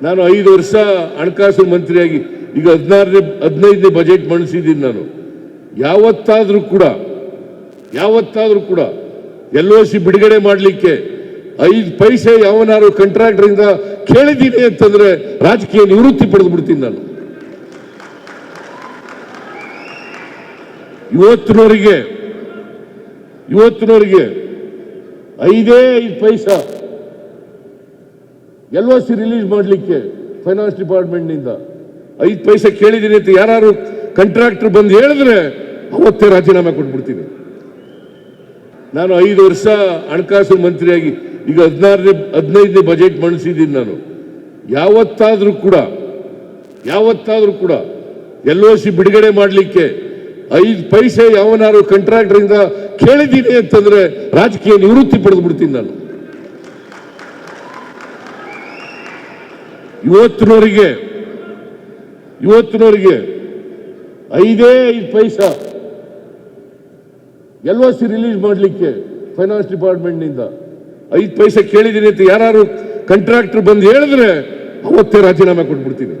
ನಾನು ಐದು ವರ್ಷ ಹಣಕಾಸು ಮಂತ್ರಿಯಾಗಿ ಈಗ ಹದಿನಾರನೇ, ಹದಿನೈದನೇ ಬಜೆಟ್ ಮಂಡಿಸಿದ್ದೀನಿ ನಾನು. ಯಾವತ್ತಾದರೂ ಕೂಡ ಯಾವತ್ತಾದರೂ ಕೂಡ ಎಲ್ ಸಿ ಬಿಡುಗಡೆ ಮಾಡಲಿಕ್ಕೆ ಐದು ಪೈಸೆ ಯಾವನಾರು ಕಂಟ್ರಾಕ್ಟರಿಂದ ಕೇಳಿದ್ದೀನಿ ಅಂತಂದ್ರೆ ರಾಜಕೀಯ ನಿವೃತ್ತಿ ಪಡೆದು ಬಿಡ್ತೀನಿ ನಾನು. ಇವತ್ತಿನವರಿಗೆ ಇವತ್ತಿನವರಿಗೆ ಐದೇ ಐದು ಪೈಸಾ ಎಲ್ ಒ ಸಿ ರಿಲೀಸ್ ಮಾಡಲಿಕ್ಕೆ ಫೈನಾನ್ಸ್ ಡಿಪಾರ್ಟ್ಮೆಂಟ್ನಿಂದ ಐದು ಪೈಸೆ ಕೇಳಿದ್ದೀನಿ ಅಂತ ಯಾರು ಕಾಂಟ್ರಾಕ್ಟರ್ ಬಂದು ಹೇಳಿದ್ರೆ ಅವತ್ತೇ ರಾಜೀನಾಮೆ ಕೊಟ್ಬಿಡ್ತೀನಿ. ನಾನು ಐದು ವರ್ಷ ಹಣಕಾಸು ಮಂತ್ರಿಯಾಗಿ ಈಗ ಹದಿನಾರನೇ, ಹದಿನೈದನೇ ಬಜೆಟ್ ಮಂಡಿಸಿದ್ದೀನಿ ನಾನು. ಯಾವತ್ತಾದರೂ ಕೂಡ ಯಾವತ್ತಾದರೂ ಕೂಡ ಎಲ್ ಒ ಸಿ ಬಿಡುಗಡೆ ಮಾಡಲಿಕ್ಕೆ ಐದು ಪೈಸೆ ಯಾವನಾರು ಕಾಂಟ್ರಾಕ್ಟರಿಂದ ಕೇಳಿದ್ದೀನಿ ಅಂತಂದ್ರೆ ರಾಜಕೀಯ ನಿವೃತ್ತಿ ಪಡೆದು ಬಿಡ್ತೀನಿ ನಾನು. ಇವತ್ತಿನವರಿಗೆ ಇವತ್ತಿನವರಿಗೆ ಐದೇ ಐದು ಪೈಸಾ ಎಲ್ ಒ ಸಿ ರಿಲೀಸ್ ಮಾಡಲಿಕ್ಕೆ ಫೈನಾನ್ಸ್ ಡಿಪಾರ್ಟ್ಮೆಂಟ್ನಿಂದ ಐದು ಪೈಸೆ ಕೇಳಿದ್ದೀನಿ ಅಂತ ಯಾರು ಕಾಂಟ್ರಾಕ್ಟರ್ ಬಂದು ಹೇಳಿದ್ರೆ ಅವತ್ತೇ ರಾಜೀನಾಮೆ ಕೊಟ್ಬಿಡ್ತೀನಿ.